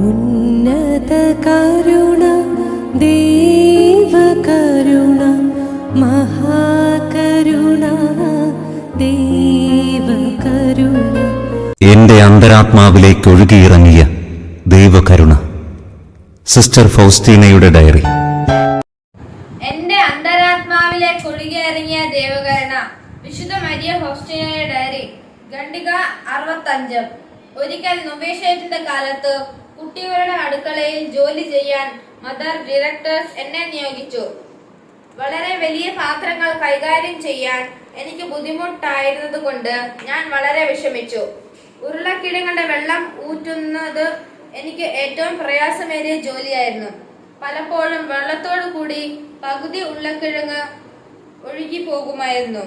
ഉന്നത കരുണ ദേവകരുണ മഹാകരുണ ദേവകരുണ എന്റെ അന്തരാത്മാവിലേക്ക് ഒഴുകിയിറങ്ങിയ ദൈവകരുണ sister ഫൗസ്റ്റീനയുടെ diary. എന്റെ അന്തരാത്മാവിലേക്ക് ഒഴുകിയിറങ്ങിയ ദൈവകരുണ വിശുദ്ധ മരിയ ഫൗസ്തീനയുടെ ഡയറി. ഖണ്ഡിക അറുപത്തഞ്ച്. ഒരിക്കൽ നൊവേഷ്യത്തിന്റെ കാലത്ത് കുട്ടികളുടെ അടുക്കളയിൽ ജോലി ചെയ്യാൻ മദർ ഡിറക്ടേഴ്സ് എന്നെ നിയോഗിച്ചു. വളരെ വലിയ പാത്രങ്ങൾ കൈകാര്യം ചെയ്യാൻ എനിക്ക് ബുദ്ധിമുട്ടായിരുന്നത് കൊണ്ട് ഞാൻ വളരെ വിഷമിച്ചു. ഉരുളക്കിടങ്ങളുടെ വെള്ളം ഊറ്റുന്നത് എനിക്ക് ഏറ്റവും പ്രയാസമേറിയ ജോലിയായിരുന്നു. പലപ്പോഴും വെള്ളത്തോടു കൂടി പകുതി ഉള്ളക്കിഴങ്ങ് ഒഴുകി പോകുമായിരുന്നു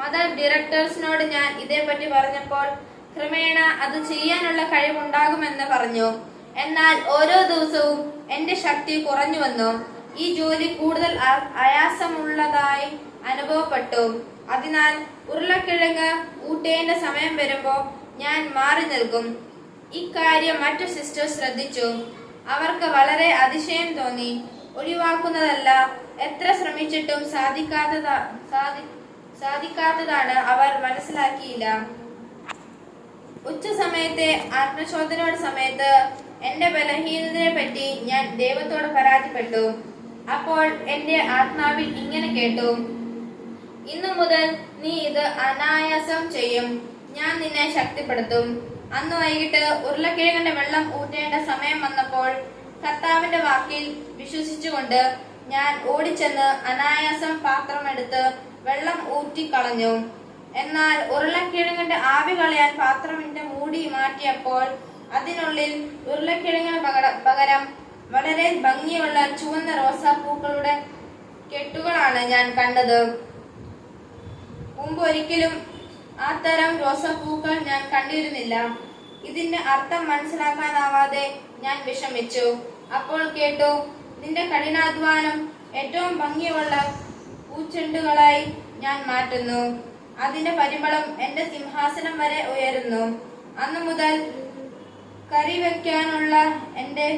മദർ ഡിറക്ടേഴ്സിനോട് ഞാൻ ഇതേപ്പറ്റി പറഞ്ഞപ്പോൾ ക്രമേണ അത് ചെയ്യാനുള്ള കഴിവുണ്ടാകുമെന്ന് പറഞ്ഞു. എന്നാൽ ഓരോ ദിവസവും എന്റെ ശക്തി കുറഞ്ഞു വന്നു ഈ ജോലി കൂടുതൽ ആയാസമുള്ളതായി അനുഭവപ്പെട്ടു. അതിനാൽ ഉരുളക്കിഴങ്ങ് ഊട്ടേണ്ട സമയം വരുമ്പോൾ ഞാൻ മാറി നിൽക്കും. ഇക്കാര്യം മറ്റു സിസ്റ്റർ ശ്രദ്ധിച്ചു. അവർക്ക് വളരെ അതിശയം തോന്നി. ഒഴിവാക്കുന്നതല്ല എത്ര ശ്രമിച്ചിട്ടും സാധിക്കാത്തതാ സാധി സാധിക്കാത്തതാണ് അവർ മനസ്സിലാക്കിയില്ല. ഉച്ച സമയത്തെ ആത്മശോധനയുടെ സമയത്ത് എന്റെ ബലഹീനതയെ പറ്റി ഞാൻ ദൈവത്തോട് പരാതിപ്പെട്ടു. അപ്പോൾ എന്റെ ആത്മാവിൽ ഇങ്ങനെ കേട്ടു. ഇന്നു മുതൽ നീ ഇത് അനായാസം ചെയ്യും. ഞാൻ നിന്നെ ശക്തിപ്പെടുത്തും. അന്ന് വൈകിട്ട് ഉരുളക്കിഴങ്ങിന്റെ വെള്ളം ഊറ്റേണ്ട സമയം വന്നപ്പോൾ കർത്താവിന്റെ വാക്കിൽ വിശ്വസിച്ചുകൊണ്ട് ഞാൻ ഓടിച്ചെന്ന് അനായാസം പാത്രമെടുത്ത് വെള്ളം ഊറ്റിക്കളഞ്ഞു. എന്നാൽ ഉരുളക്കിഴങ്ങിന്റെ ആവി കളയാൻ പാത്രമിന്റെ മൂടി മാറ്റിയപ്പോൾ അതിനുള്ളിൽ ഉരുളക്കിഴങ്ങിന് പകരം വളരെ ഭംഗിയുള്ള ചുവന്ന റോസാപ്പൂക്കളുടെ കെട്ടുകളാണ് ഞാൻ കണ്ടത്. മുമ്പ് ഒരിക്കലും ആ തരം റോസാപ്പൂക്കൾ ഞാൻ കണ്ടിരുന്നില്ല. ഇതിന്റെ അർത്ഥം മനസ്സിലാക്കാനാവാതെ ഞാൻ വിഷമിച്ചു. അപ്പോൾ കേട്ടു നിന്റെ കഠിനാധ്വാനം ഏറ്റവും ഭംഗിയുള്ള പൂച്ചെണ്ടുകളായി ഞാൻ മാറ്റുന്നു. അതിന്റെ പരിമളം എന്റെ സിംഹാസനം വരെ ഉയരുന്നു. അന്നു മുതൽ കറി വെക്കാനുള്ള എന്റെ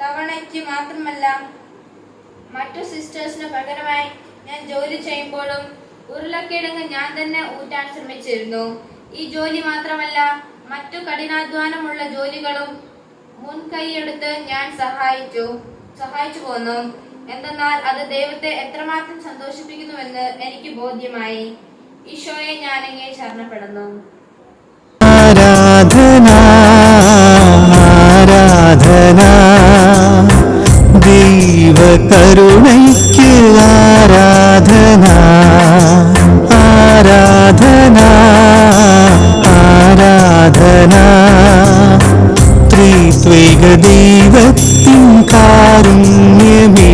തവണയ്ക്ക് മാത്രമല്ല മറ്റു സിസ്റ്റേഴ്സിന് പകരമായി ഞാൻ ജോലി ചെയ്യുമ്പോഴും ഉരുളക്കിഴങ്ങ് ഞാൻ തന്നെ ഊറ്റാൻ ശ്രമിച്ചിരുന്നു. ഈ ജോലി മാത്രമല്ല മറ്റു കഠിനാധ്വാനമുള്ള ജോലികളും മുൻകൈയെടുത്ത് ഞാൻ സഹായിച്ചു സഹായിച്ചു പോന്നു. എന്തെന്നാൽ അത് ദൈവത്തെ എത്രമാത്രം സന്തോഷിപ്പിക്കുന്നുവെന്ന് എനിക്ക് ബോധ്യമായി. ഈശോയെ ഞാനെങ്ങനെ ശരണപ്പെടുന്നു. ആരാധന ആരാധന. ദൈവകരുണയ്ക്ക് ആരാധന ആരാധന ആരാധന. ത്രിത്വൈക ദൈവത്തിൻ കാരുണ്യമേ.